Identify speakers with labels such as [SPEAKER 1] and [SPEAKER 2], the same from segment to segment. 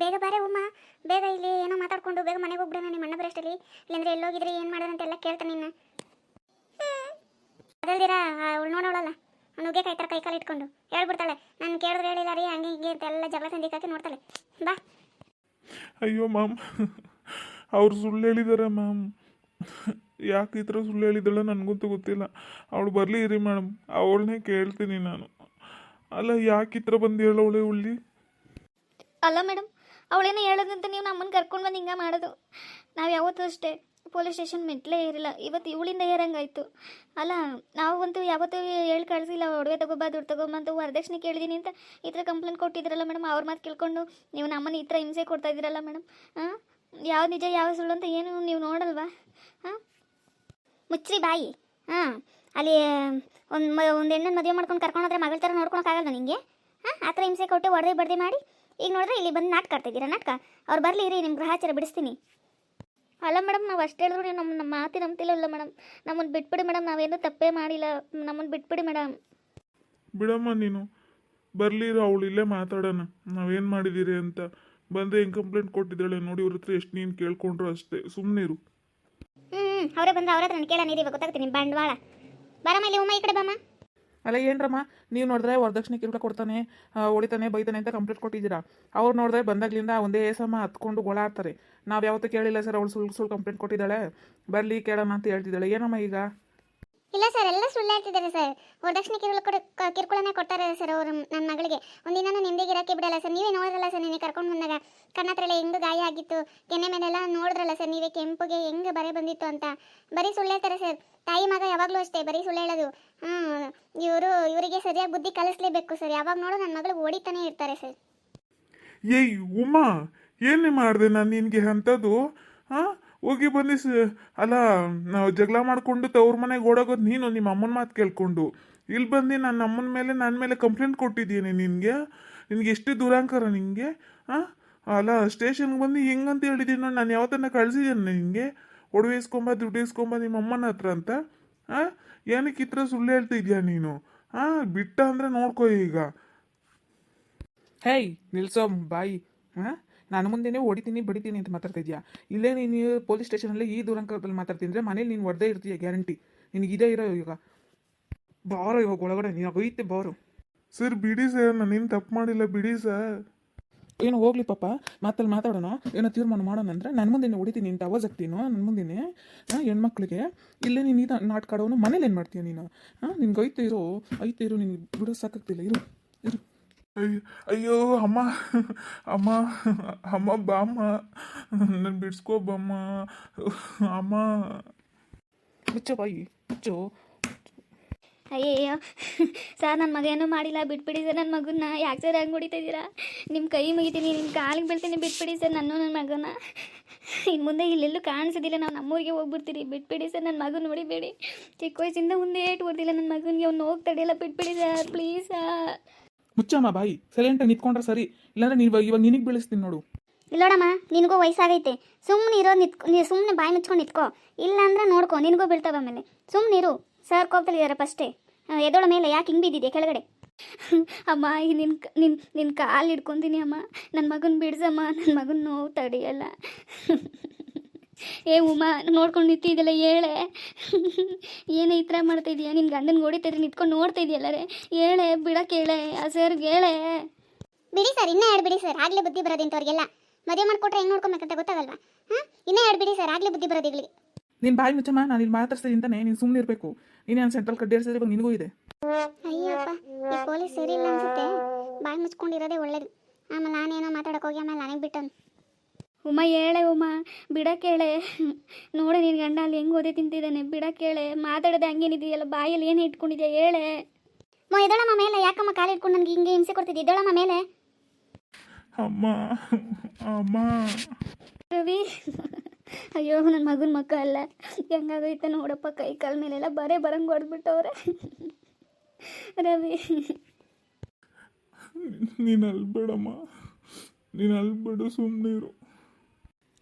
[SPEAKER 1] ಬೇಗ ಬಾರೆ ಉಮ್ಮ. ಬೇಗ ಇಲ್ಲಿ ಏನೋ ಮಾತಾಡ್ಕೊಂಡು ಬೇಗ ಮನೆಗೆ ಹೋಗ್ಬಿಡೋಣ ನಿಮ್ಮ ಅಣ್ಣ ಬರಷ್ಟಲ್ಲಿ ಇಲ್ಲಾಂದ್ರೆ ಎಲ್ಲೋಗಿದ್ರಿ ಏನು ಮಾಡೋದಂತೆಲ್ಲ ಕೇಳ್ತಾನೆ ನಿನ್ನ ಅದಲ್ದಿರ ಅವಳು ನೋಡೋಳಲ್ಲ ನುಗ್ಗೆ ಕೈ ಥರ ಕೈ ಕಾಲು ಇಟ್ಕೊಂಡು. ಹೇಳ್ಬಿಡ್ತಾಳೆ. ನಾನು ಕೇಳಿದ್ರೆ ಹೇಳಿಲ್ಲ ರೀ ಹಂಗೆ ಹಿಂಗೆ ಅಂತ ಎಲ್ಲ ಜಗಳ ಸಂದಿ ಕಾಕಿ ನೋಡ್ತಾಳೆ. ಬಾ.
[SPEAKER 2] ಅಯ್ಯೋ ಮ್ಯಾಮ್ ಅವ್ರು ಸುಳ್ಳು ಹೇಳಿದ್ದಾರೆ ಮ್ಯಾಮ್ ಯಾಕೆ ಈ ಥರ ಸುಳ್ಳು ಹೇಳಿದ್ದಾಳೆ ನನಗಂತೂ ಗೊತ್ತಿಲ್ಲ. ಅವಳು ಬರಲಿ ಇರಿ ಮೇಡಮ್. ಅವಳನ್ನೇ ಕೇಳ್ತೀನಿ ನಾನು. ಅಲ್ಲ ಯಾಕೆ ಈ ಥರ ಬಂದು ಹೇಳೋಳೆ? ಉಳ್ಳಿ
[SPEAKER 3] ಅಲ್ಲ ಮೇಡಮ್ ಅವಳೇನೋ ಹೇಳೋದಂತ ನೀವು ನಮ್ಮನ್ನು ಕರ್ಕೊಂಡು ಬಂದು ಹಿಂಗೆ ಮಾಡೋದು. ನಾವು ಯಾವತ್ತೂ ಅಷ್ಟೇ ಪೊಲೀಸ್ ಸ್ಟೇಷನ್ ಮೆಟ್ಲೇ ಇರಲಿಲ್ಲ ಇವತ್ತು ಇವಳಿಂದ ಏರಂಗಾಯ್ತು. ಅಲ್ಲ ನಾವು ಅಂತೂ ಯಾವತ್ತೂ ಹೇಳಿ ಕಳಿಸಿಲ್ಲ. ಒಡವೆ ತಗೋಬಾ ದುಡ್ಡು ತಗೋಬಾ ಅಂತ ವರದಕ್ಷಿಣೆ ಕೇಳಿದ್ದೀನಿ ಅಂತ ಈ ಥರ ಕಂಪ್ಲೇಂಟ್ ಕೊಟ್ಟಿದ್ರಲ್ಲ ಮೇಡಮ್, ಅವ್ರ ಮಾತು ಕೇಳ್ಕೊಂಡು ನೀವು ನಮ್ಮನ್ನು ಈ ಥರ ಹಿಂಸೆ ಕೊಡ್ತಾ ಇದ್ದೀರಲ್ಲ ಮೇಡಮ್ ಹಾಂ ಯಾವ ನಿಜ, ಯಾವ ಸುಳ್ಳು ಅಂತ ಏನು ನೀವು ನೋಡಲ್ವಾ? ಹಾಂ
[SPEAKER 1] ಮುಚ್ಚ್ರಿ ಬಾಯಿ. ಹಾಂ ಅಲ್ಲಿ ಒಂದು ಒಂದು ಹೆಣ್ಣನ್ನು ಮದುವೆ ಮಾಡ್ಕೊಂಡು ಕರ್ಕೊಂಡು ಹೋದ್ರೆ ಮಗಳ ಥರ ನೋಡ್ಕೊಳಕ್ಕಾಗಲ್ಲ ನಿಮಗೆ ಹಾಂ ಆ ಥರ ಹಿಂಸೆ ಕೊಟ್ಟು ಹೊಡೆದು ಬಡ್ದೆ ಮಾಡಿ ಈಗ ನೋಡಿದ್ರೆ ಇಲ್ಲಿ ಬಂದು ನಾಟಕ ಆಡ್ತಿದ್ದೀರಾ? ನಾಟಕ? ಅವ್ರು ಬರಲಿ ರೀ ನಿಮ್ಮ ಗ್ರಹಾಚಾರ ಬಿಡಿಸ್ತೀನಿ.
[SPEAKER 3] ಅಲ್ಲ ಮೇಡಮ್ ನಾವು ಅಷ್ಟು ಹೇಳಿದ್ರು ನೀವು ನಮ್ಮ ನಮ್ಮ ಮಾತಿ ನಂಬ್ತಿಲ್ಲವಲ್ಲ ಮೇಡಮ್. ನಮ್ಮನ್ನು ಬಿಟ್ಬಿಡಿ ಮೇಡಮ್ ನಾವೇನು ತಪ್ಪೇ ಮಾಡಿಲ್ಲ. ನಮ್ಮನ್ನು ಬಿಟ್ಬಿಡಿ ಮೇಡಮ್.
[SPEAKER 2] ಬಿಡಮ್ಮ ನೀನು. ಬರಲಿ ಅವಳು ಇಲ್ಲೇ ಮಾತಾಡೋಣ. ನಾವೇನು ಮಾಡಿದ್ದೀರಿ ಅಂತ. ಬಂದೆ ಹೆಂಗೆ ಕಂಪ್ಲೇಂಟ್ ಕೊಟ್ಟಿದ್ದಾಳೆ ನೋಡಿ ಇವ್ರ ಹತ್ರ ಎಷ್ಟು ನೀನು ಕೇಳ್ಕೊಂಡ್ರು ಅಷ್ಟೇ. ಸುಮ್ಮನಿರು
[SPEAKER 1] ಹ್ಞೂ ಅವರೇ ಬಂದ್ರೆ ಅವ್ರ ಹತ್ರ ನಾನು ಕೇಳೋಣ ಇವಾಗ. ಗೊತ್ತಾಗ್ತೀನಿ ನಿಮ್ಮ ಬಂಡವಾಳ. ಬರಮ್ಮ ಇಲ್ಲಿ ಉಮ್ಮ ಈ ಕಡೆ ಬಮ್ಮ.
[SPEAKER 4] ಅಲ್ಲ, ಏನ್ರಮ್ಮ? ನೀವು ನೋಡಿದ್ರೆ ವರದಕ್ಷಿಣೆ ಕಿರುಕ ಕೊಡ್ತಾನೆ ಹೊಡಿತಾನೆ, ಬೈತಾನೆ ಅಂತ ಕಂಪ್ಲೇಂಟ್ ಕೊಟ್ಟಿದ್ದೀರಾ? ಅವ್ರು ನೋಡಿದ್ರೆ ಬಂದಾಗ್ಲಿಂದ ಒಂದೇ ಸಮ ಹತ್ಕೊಂಡು ಗೋಳಾಡ್ತಾರೆ ನಾವು ಯಾವತ್ತೂ ಕೇಳಿಲ್ಲ, ಸರ್, ಅವಳು ಸುಳ್ಳು ಸುಳ್ಳು ಕಂಪ್ಲೇಂಟ್ ಕೊಟ್ಟಿದ್ದಾಳೆ? ಬರಲಿ ಕೇಳೋಣ ಅಂತ ಹೇಳ್ತಿದ್ದಾಳೆ. ಏನಮ್ಮ ಈಗ?
[SPEAKER 1] ಇಲ್ಲ ಸರ್, ಎಲ್ಲ ಸುಳ್ಳು ಹೇಳ್ತಿದ್ದಾರೆ ಸರ್. ವರದಕ್ಷಿಣೆ ಕಿರುಳು ಕೊಡ ಕಿರುಕುಳನೇ ಕೊಡ್ತಾರೆ ಸರ್ ಅವರು ನನ್ನ ಮಗಳಿಗೆ. ಒಂದಿನ ನಿಂದಿಗೆ ಇರೋಕ್ಕೆ ಬಿಡಲ್ಲ ಸರ್. ನೀವೇ ನೋಡಿದ್ರಲ್ಲ ಸರ್ ನಿನ್ನೆ ಕರ್ಕೊಂಡು ಬಂದಾಗ. ಕಣ್ಣ ಹತ್ರ ಎಲ್ಲ ಹೆಂಗೆ ಗಾಯ ಆಗಿತ್ತು. ಕೆನ್ನೆ ಮೇಲೆಲ್ಲ ನೋಡಿದ್ರಲ್ಲ ಸರ್ ನೀವೇ ಕೆಂಪುಗೆ ಹೆಂಗೆ ಬರೆ ಬಂದಿತ್ತು ಅಂತ. ಬರೀ ಸುಳ್ಳು ಹೇಳ್ತಾರೆ ಸರ್. ತಾಯಿ ಮಗ ಯಾವಾಗಲೂ ಅಷ್ಟೇ, ಬರೀ ಸುಳ್ಳು ಹೇಳೋದು. ಹ್ಞೂ ಇವರು, ಇವರಿಗೆ ಸರಿಯಾಗಿ ಬುದ್ಧಿ ಕಲಿಸ್ಲೇಬೇಕು ಸರ್. ಯಾವಾಗ ನೋಡು ನನ್ನ ಮಗಳು ಓಡಿತಾನೆ ಇರ್ತಾರೆ ಸರ್.
[SPEAKER 2] ಏಯ್, ಉಮಾ, ಏನೇ ಮಾಡಿದೆ ನಾನು ನಿನಗೆ ಅಂಥದ್ದು? ಹಾಂ? ಹೋಗಿ ಬನ್ನಿ ಸ ಅಲ್ಲ, ನಾವು ಜಗಳ ಮಾಡಿಕೊಂಡು ತವ್ರ ಮನೆಗೆ ಓಡೋಗೋದು ನೀನು ನಿಮ್ಮ ಅಮ್ಮನ ಮಾತು ಕೇಳ್ಕೊಂಡು. ಇಲ್ಲಿ ಬಂದು ನನ್ನ ಅಮ್ಮನ ಮೇಲೆ ನನ್ನ ಮೇಲೆ ಕಂಪ್ಲೇಂಟ್ ಕೊಟ್ಟಿದ್ದೀನಿ ನಿನಗೆ. ನಿನಗೆ ಎಷ್ಟು ದುರಾಂಕಾರ ನಿನಗೆ ಹಾಂ ಅಲ್ಲ ಸ್ಟೇಷನ್ಗೆ ಬಂದು ಹೆಂಗಂತ ಹೇಳಿದ್ದೀನಿ ನೋಡಿ, ನಾನು ಯಾವತ್ತನ್ನ ಕಳಿಸಿದ್ದೇನೆ ನಿನಗೆ. ಒಡವೆ ಇಸ್ಕೊಂಬ, ದುಡ್ಡು ಇಸ್ಕೊಂಬ ನಿಮ್ಮ ಅಮ್ಮನ ಹತ್ರ ಅಂತ ಹಾಂ ಏನಕ್ಕೆ ಇತ್ರ ಸುಳ್ಳು ಹೇಳ್ತಿದ್ಯಾ ನೀನು? ಹಾಂ ಬಿಟ್ಟ ಅಂದರೆ ನೋಡ್ಕೋ ಈಗ.
[SPEAKER 4] ಹೇಯ್ ನಿಲ್ಸೋ ಬಾಯಿ ಹಾಂ ನಾನು ಮುಂದೆನೇ ಹೊಡಿತೀನಿ ಬಡಿತೀನಿ ಅಂತ ಮಾತಾಡ್ತಿದ್ಯಾ ಇಲ್ಲೇ ನೀನು ಪೊಲೀಸ್ ಸ್ಟೇಷನಲ್ಲಿ ಈ ದೂರಂಕದಲ್ಲಿ ಮಾತಾಡ್ತಿದ್ರೆ ಮನೇಲಿ ನೀನು ಹೊಡೆದೇ ಇರ್ತೀಯ ಗ್ಯಾರಂಟಿ ನಿನಗೆ ಇದೇ ಇರೋ ಈಗ ಬಾರೋ ಇವಾಗ ಒಳಗಡೆ ನೀನು ಒಯ್ತೆ ಬಾರೋ.
[SPEAKER 2] ಸರ್ ಬಿಡಿ ಸರ್ ನಾನೇನು ತಪ್ಪು ಮಾಡಿಲ್ಲ ಬಿಡಿ ಸರ್.
[SPEAKER 4] ಏನು ಹೋಗ್ಲಿ ಪಾಪ ಮಾತಲ್ಲಿ ಮಾತಾಡೋಣ ಏನೋ ತೀರ್ಮಾನ ಮಾಡೋಣ ಅಂದರೆ ನನ್ನ ಮುಂದೆ ಹೊಡಿತೀನಿ ಅಂತ ಅವಾಜ್ ಹಾಕ್ತೀನಿ ನನ್ನ ಮುಂದೆನೇ ಹೆಣ್ಮಕ್ಳಿಗೆ ಇಲ್ಲೇ ನೀನು ಇದು ನಾಟ್ಕಾಡೋನು ಮನೇಲಿ ಏನು ಮಾಡ್ತೀಯ ನೀನು? ಹಾಂ ನಿನ್ಗೆ ಐತೆ ಇರೋ ಐತೆ ಇರೋ ನಿನ್ಗೆ ಬಿಡೋ ಸಾಕಾಗ್ತಿಲ್ಲ ಇರು ಇರು.
[SPEAKER 2] ಅಯ್ಯೋ ಅಯ್ಯೋ, ಅಮ್ಮ ಅಮ್ಮ ಅಮ್ಮ ಬಾಮ್ಮ ನನ್ನ ಬಿಡ್ಸ್ಕೋ ಬಮ್ಮ, ಅಮ್ಮ.
[SPEAKER 4] ಮುಚ್ಚೋ ಬಾಯಿ ಮುಚ್ಚೋ
[SPEAKER 3] ಅಯ್ಯಯ್ಯೋ, ಸರ್ ನನ್ನ ಮಗ ಏನೂ ಮಾಡಿಲ್ಲ, ಬಿಟ್ಬಿಡಿ ಸರ್ ನನ್ನ ಮಗನ್ನ ಯಾಕೆ ಸರ್ ಹಂಗೆ ಹೊಡಿತಿದ್ದೀರಾ ನಿಮ್ಮ ಕೈ ಮುಗಿತೀನಿ ನಿಮ್ಮ ಕಾಲಿಗೆ ಬೀಳ್ತೀನಿ, ಬಿಟ್ಬಿಡಿ ಸರ್ ನನ್ನ ನನ್ನ ಮಗನ. ಇನ್ನು ಮುಂದೆ ಇಲ್ಲೆಲ್ಲೂ ಕಾಣಿಸೋದಿಲ್ಲ, ನಾವು ನಮ್ಮೂರಿಗೆ ಹೋಗ್ಬಿಡ್ತೀರಿ. ಬಿಟ್ಬಿಡಿ ಸರ್ ನನ್ನ ಮಗನ ನೋಡಿಬೇಡಿ ಚಿಕ್ಕ ವಯಸ್ಸಿಂದ ಮುಂದೆ ಏಟು ಓದಿಲ್ಲ ನನ್ನ ಮಗನಿಗೆ ಅವ್ನು ಹೋಗಿ ತಡೆಯಲ್ಲ, ಬಿಟ್ಬಿಡಿ ಸರ್, ಪ್ಲೀಸ್ ಸರ್.
[SPEAKER 4] ಮುಚ್ಚಮ್ಮ, ಬಾಯಿ. ಸೈಲೆಂಟಾಗಿ ನಿಂತ್ಕೊಂಡ್ರೆ ಸರಿ. ಇಲ್ಲಾಂದ್ರೆ ನೀವು ಇವಾಗ ನಿನಗೆ ಬೀಳಿಸ್ತೀನಿ ನೋಡು.
[SPEAKER 1] ಇಲ್ಲೋಡಮ್ಮ, ನಿನಗೂ ವಯಸ್ಸಾಗೈತೆ. ಸುಮ್ಮನೆ ಇರೋ ನಿತ್ಕೊ ನೀ ಸುಮ್ಮನೆ ಬಾಯಿ ಮುಚ್ಕೊಂಡು ನಿತ್ಕೋ. ಇಲ್ಲಾಂದ್ರೆ ನೋಡ್ಕೊ, ನಿನಗೂ ಬೀಳ್ತಾವ ಆಮೇಲೆ. ಸುಮ್ಮನೆ ಇರು. ಸರ್ ಕೋಪದಲ್ಲಿದ್ದಾರೆ ಫಸ್ಟೇ. ಎದೋಳ ಮೇಲೆ ಯಾಕೆ ಹಿಂಗೆ ಬಿದ್ದಿದೆ ಕೆಳಗಡೆ?
[SPEAKER 3] ಅಮ್ಮ, ಈ ನಿನ್ನ ನಿನ್ನ ನಿನ್ನ ಕಾಲು ಹಿಡ್ಕೊತೀನಿ ಅಮ್ಮ. ನನ್ನ ಮಗನ ಬಿಡ್ಸಮ್ಮ ನನ್ನ ಮಗನ ನೋವು ತಡೆಯಲ್ಲ. ಏ ಉಮಾ ನೋಡ್ಕೊಂಡು ನಿಂತಿದ್ದಲ್ಲ ಹೇಳೆ. ಏನೇ ಈ ಥರ ಮಾಡ್ತಾ ಇದೀಯ? ನಿನ್ನ ಗಂಡನ ಹೊಡಿತಾರೆ ನಿಂತ್ಕೊಂಡು ನೋಡ್ತಾ ಇದೆಯಲ್ಲರೇ ಹೇಳೆ ಬಿಡಕ್ಕೆ ಹೇಳೆ ಆ ಸರ್ಗೆ ಹೇಳೆ.
[SPEAKER 1] ಬಿಡಿ ಸರ್ ಇನ್ನೂ ಎರಡು ಬಿಡಿ ಸರ್ ಆಗಲೇ ಬುದ್ಧಿ ಬರೋದಿಂತವ್ರಿಗೆಲ್ಲ ಮದುವೆ ಮಾಡಿಕೊಟ್ರೆ ಹೆಂಗೆ ನೋಡ್ಕೊಬೇಕಂತ ಗೊತ್ತಾಗಲ್ವಾ? ಹಾಂ? ಇನ್ನೂ ಎರಡು ಬಿಡಿ ಸರ್ ಆಗಲೇ ಬುದ್ಧಿ ಬರೋದು ಇವ್ಗಳಿಗೆ
[SPEAKER 4] ನೀನು ಬಾಯಿ ಮುಚ್ಚಮ್ಮ ನಾನು ಇಲ್ಲಿ ಮಾತಾಡ್ಸ್ತೀನಿ ಅಂತಾನೆ ನೀನು ಸುಮ್ಮನೆ ಇರಬೇಕು. ನೀನು ಸೆಂಟ್ರಲ್ ಕಡ್ಡೇರಿಸಿದ್ರೆ ಇವಾಗ ನಿನಗೂ ಇದೆ.
[SPEAKER 1] ಅಯ್ಯಪ್ಪ ಈ ಪೊಲೀಸ್ ಸರಿ ಇಲ್ಲ ಅನ್ಸುತ್ತೆ. ಬಾಯಿ ಮುಚ್ಕೊಂಡಿರೋದೇ ಒಳ್ಳೇದು. ಆಮೇಲೆ ನಾನೇನೋ ಮಾತಾಡಕ್ಕೆ ಹೋಗಿ ಆಮೇಲೆ ನನಗೆ ಬಿಟ್ಟನು
[SPEAKER 3] ಉಮ್ಮ ಹೇಳೆ ಉಮ್ಮ ಬಿಡ ಕೇಳೆ. ನೋಡಿ ನಿನ್ನ ಗಂಡ ಅಲ್ಲಿ ಹೆಂಗೆ ಓದಿ ತಿಂತಿದ್ದಾನೆ. ಬಿಡ ಕೇಳೆ ಮಾತಾಡೋದು ಹಂಗೇನಿದೆಯಲ್ಲ ಬಾಯಲ್ಲಿ ಏನು ಇಟ್ಕೊಂಡಿದ್ಯಾ ಹೇಳೆ
[SPEAKER 1] ಮೊ ಇದಳಮ್ಮ ಮೇಲೆ ಯಾಕಮ್ಮ ಕಾಲು ಇಟ್ಕೊಂಡು ನನಗೆ ಹಿಂಗೆ ಹಿಂಸೆ ಕೊಡ್ತಿದ್ದೆ? ಇದಳಮ್ಮ ಮೇಲೆ.
[SPEAKER 2] ಅಮ್ಮ ಅಮ್ಮ.
[SPEAKER 3] ರವಿ ಅಯ್ಯೋ ನನ್ನ ಮಗನ ಮಕ್ಕ ಅಲ್ಲ. ಹೆಂಗಾಗೈತೆ ನೋಡಪ್ಪ ಕೈ ಕಾಲ ಮೇಲೆಲ್ಲ ಬರೇ ಬರಂಗೆ ಹೊಡೆದ್ಬಿಟ್ಟವ್ರೆ. ರವಿ.
[SPEAKER 2] ನೀನು ಅಲ್ಬೇಡಮ್ಮ. ನೀನು ಅಲ್ಬೇಡು ಸುಮ್ಮನೆ ಇರು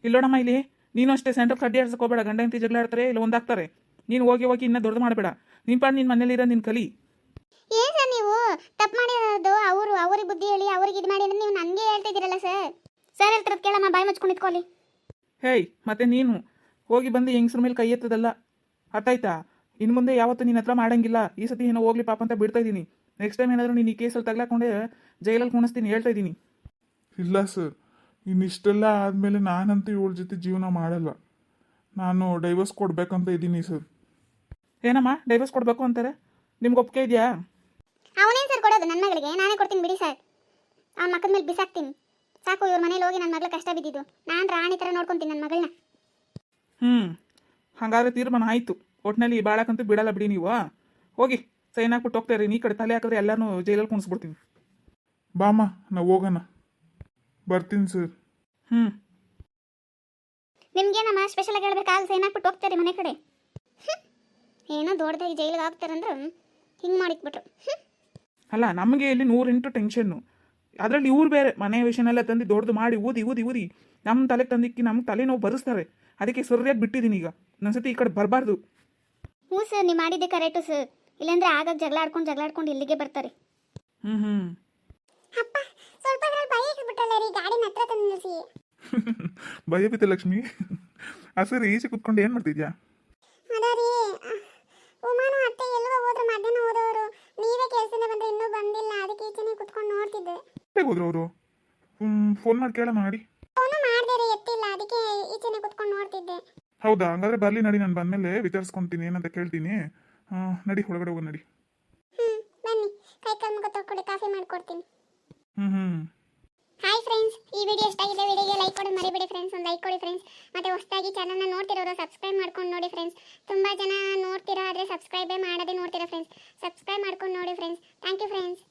[SPEAKER 4] ಇಲ್ಲೋಡಮ್ಮ ಇಲ್ಲಿ? ನೀನು ಅಷ್ಟೇ ಸೆಂಟ್ರಲ್ ಕಡ್ಡಿ ಹೋಗಬೇಡ ಗಂಡ ಹೆಂಡತಿ ಜಗಳ ಆಡ್ತಾರೆ ಇಲ್ಲ ಒಂದಾಗ್ತಾರೆ ನೀನು ಹೋಗಿ ಹೋಗಿ ಇನ್ನೂ ದೊಡ್ಡದು ಮಾಡಬೇಡ. ನಿನ್ ಪಾಡ್ ನಿನ್ನ ಮನೇಲಿರೋ ನಿನ್ನ ಕಲಿ.
[SPEAKER 1] ಏನು ಸರ್ ನೀವು? ತಪ್ಪು ಮಾಡಿರೋದು ಅವರು ಅವ್ರಿಗೆ ಬುದ್ಧಿ ಹೇಳಿ ಅವ್ರಿಗೆ ಇದು ಮಾಡಿ ಅಂದ್ರೆ ನೀವು ನನಗೆ ಹೇಳ್ತಿದ್ದೀರಲ್ಲ ಸರ್? ಸರ್ ಹೇಳ್ತಿರೋದು ಕೇಳಮ್ಮ ಬಾಯಿ ಮುಚ್ಕೊಂಡು ನಿಂತ್ಕೊಳ್ಳಿ
[SPEAKER 4] ಹೇಯ್ ಮತ್ತೆ ನೀನು? ಹೋಗಿ ಬಂದು ಹೆಂಗಸ್ರ ಮೇಲೆ ಕೈ ಎತ್ತದಲ್ಲ? ಅರ್ಥ ಆಯ್ತಾ ಇನ್ನು ಮುಂದೆ ಯಾವತ್ತೂ ನಿನ್ನ ಹತ್ರ ಮಾಡಂಗಿಲ್ಲ. ಈ ಸತಿ ಏನೋ ಹೋಗ್ಲಿ ಪಾಪ ಅಂತ ಬಿಡ್ತಾ ಇದ್ದೀನಿ. ನೆಕ್ಸ್ಟ್ ಟೈಮ್ ಏನಾದರೂ ನೀನು ಈ ಕೇಸಲ್ಲಿ ತಗ್ಲಾಕೊಂಡೆ ಜೈಲಲ್ಲಿ ಕುಣಿಸ್ತೀನಿ ಹೇಳ್ತಾ ಇದ್ದೀನಿ.
[SPEAKER 2] ಇಲ್ಲ ಸರ್. ಇನ್ನಿಷ್ಟೆಲ್ಲ ಆದಮೇಲೆ ನಾನಂತೂ ಇವಳ ಜೊತೆ ಜೀವನ ಮಾಡಲ್ಲ ನಾನು ಡೈವರ್ಸ್ ಕೊಡಬೇಕಂತ ಇದ್ದೀನಿ ಸರ್.
[SPEAKER 4] ಏನಮ್ಮ ಡೈವರ್ಸ್ ಕೊಡಬೇಕು ಅಂತಾರೆ? ನಿಮ್ಗೆ ಒಪ್ಪಿಗೆ ಇದೆಯಾ?
[SPEAKER 1] ಅವನೇನು ಸರ್ ಕೊಡೋದು ನನ್ನ ಮಗಳಿಗೆ? ನಾನೇ ಕೊಡ್ತೀನಿ ಬಿಡಿ ಸರ್. ಅವ್ನ ಮಕ್ಕದ ಮೇಲೆ ಬಿಸಾಕ್ತೀನಿ. ಸಾಕು ಇವ್ರ ಮನೇಲಿ ಹೋಗಿ ನನ್ನ ಮಗಳ ಕಷ್ಟ ಬಿದ್ದಿದ್ದು. ನಾನು ರಾಣಿ ಥರ ನೋಡ್ಕೊತೀನಿ ನನ್ನ ಮಗಳನ್ನ
[SPEAKER 4] ಹ್ಞೂ ಹಾಗಾದ್ರೆ ತೀರ್ಮಾನ ಆಯಿತು. ಒಟ್ಟಿನಲ್ಲಿ ಬಾಳಕ್ಕಂತೂ ಬಿಡಲ್ಲ ಬಿಡಿ ನೀವು ಹೋಗಿ ಸೈನ್ ಹಾಕ್ಬಿಟ್ಟು ಇರಿ. ನೀ ಕಡೆ ತಲೆ ಹಾಕಿದ್ರೆ ಎಲ್ಲರೂ ಜೈಲಲ್ಲಿ ಕುಣಿಸ್ಬಿಡ್ತೀನಿ
[SPEAKER 2] ಬಾಮ್ಮ ನಾವು ಹೋಗೋಣ. ಬರ್ತೀನಿ ಸರ್.
[SPEAKER 4] ಹ್ಞೂ
[SPEAKER 1] ನಿಮ್ಗೇನಮ್ಮ ಸ್ಪೆಷಲ್ ಆಗಿ ಹೇಳಬೇಕು ಆಗ ಸೈನ್ ಹಾಕ್ಬಿಟ್ಟು ಹೋಗ್ತಾರೆ ಮನೆ ಕಡೆ. ಹ್ಮ್. ಏನೋ ದೊಡ್ಡದಾಗಿ ಜೈಲಿಗೆ ಹಾಕ್ತಾರಂದ್ರೆ ಹಿಂಗೆ ಮಾಡಿಕ್ಬಿಟ್ರು ಹ್ಮ್.
[SPEAKER 4] ಅಲ್ಲ ನಮಗೆ ಇಲ್ಲಿ ನೂರೆಂಟು ಟೆನ್ಷನ್ನು ಅದರಲ್ಲಿ ಇವ್ರು ಬೇರೆ ಮನೆ ವಿಷಯನೆಲ್ಲ ತಂದು ದೊಡ್ಡದು ಮಾಡಿ ಊದಿ ಊದಿ ಊದಿ ನಮ್ಮ ತಲೆ ತಂದಿಕ್ಕಿ ನಮ್ಮ ತಲೆನೋವು ಬರೆಸ್ತಾರೆ. ಅದಕ್ಕೆ ಸರಿಯಾಗಿ ಬಿಟ್ಟಿದ್ದೀನಿ ಈಗ. ಸತಿ ಈ ಕಡೆ ಬರಬಾರ್ದು.
[SPEAKER 1] ಹ್ಞೂ ಸರ್ ನೀವು ಮಾಡಿದ್ದೆ ಕರೆಕ್ಟು ಸರ್. ಇಲ್ಲಾಂದ್ರೆ ಆಗಾಗ ಜಗಳ ಆಡ್ಕೊಂಡು ಜಗಳ ಆಡ್ಕೊಂಡು ಇಲ್ಲಿಗೆ ಬರ್ತಾರೆ.
[SPEAKER 4] ಹ್ಞೂ ಹ್ಞೂ
[SPEAKER 1] ಅಪ್ಪ ಸ್ವಲ್ಪ ಭಯ ಬಿಟ್ಟಲ್ಲ ರೀ ಗಾಡಿನ ಹತ್ರ ತಂದು ನಿಲ್ಲಿಸಿ
[SPEAKER 2] ಬಿತ್ತ ಲಕ್ಷ್ಮಿ. ಆ ಸರಿ ಈಚೆ ಕುತ್ಕೊಂಡು ಏನು ಮಾಡ್ತಿದ್ಯಾ?
[SPEAKER 1] ಅದ ರೀ ಉಮಾನು ಅತ್ತೆ ಎಲ್ಲೋ ಹೋದ್ರು ಮಧ್ಯಾಹ್ನ ಹೋದವರು. ನೀವೇ ಕೆಲಸದಿಂದ ಬಂದ್ರೆ ಇನ್ನೂ ಬಂದಿಲ್ಲ ಅದಕ್ಕೆ ಈಚೆನೆ ಕುತ್ಕೊಂಡು ನೋಡ್ತಿದ್ದೆ.
[SPEAKER 2] ಹೇಗೆ ಹೋದ್ರು ಅವರು? ಫೋನ್ ಮಾಡಿ ಕೇಳ ಮಾಡಿ
[SPEAKER 1] ಫೋನು ಮಾಡಿದೆ ರೀ ಎತ್ತಿಲ್ಲ ಅದಕ್ಕೆ ಈಚೆನೆ ಕುತ್ಕೊಂಡು ನೋಡ್ತಿದ್ದೆ.
[SPEAKER 2] ಹೌದಾ ಹಂಗಾದ್ರೆ ಬರ್ಲಿ ನಡಿ ನಾನು ಬಂದಮೇಲೆ ವಿಚಾರಿಸ್ಕೊಂತೀನಿ ಏನಂತ ಕೇಳ್ತೀನಿ. ಆ, ನಡಿ ಒಳಗಡೆ ಹೋಗಿ ನಡಿ.
[SPEAKER 1] ಹ್ಞೂ ಬನ್ನಿ ಕೈ ಕಾಲು ಮುಖ ತೊಳ್ಕೊಳ್ಳಿ ಕಾಫಿ ಮಾಡ್ಕೊಡ್ತೀನಿ. ಹಾಯ್ ಫ್ರೆಂಡ್ಸ್ ಈ ವಿಡಿಯೋ ಎಷ್ಟಾಗಿದೆ ವಿಡಿಯೋಗೆ ಲೈಕ್ ಕೊಡಿ, ಮರಿಬೇಡಿ ಫ್ರೆಂಡ್ಸ್ ಒಂದು ಲೈಕ್ ಕೊಡಿ ಫ್ರೆಂಡ್ಸ್ ಮತ್ತೆ ಹೊಸದಾಗಿ ಚಾನಲ್ನ ನೋಡ್ತಿರೋರು ಸಬ್ಸ್ಕ್ರೈಬ್ ಮಾಡ್ಕೊಂಡು ನೋಡಿ ಫ್ರೆಂಡ್ಸ್ ತುಂಬ ಜನ ನೋಡ್ತೀರಾ, ಆದರೆ ಸಬ್ಸ್ಕ್ರೈಬೇ ಮಾಡದೆ ನೋಡ್ತೀರಾ ಫ್ರೆಂಡ್ಸ್ ಸಬ್ಸ್ಕ್ರೈಬ್ ಮಾಡ್ಕೊಂಡು ನೋಡಿ ಫ್ರೆಂಡ್ಸ್ ಥ್ಯಾಂಕ್ ಯು ಫ್ರೆಂಡ್ಸ್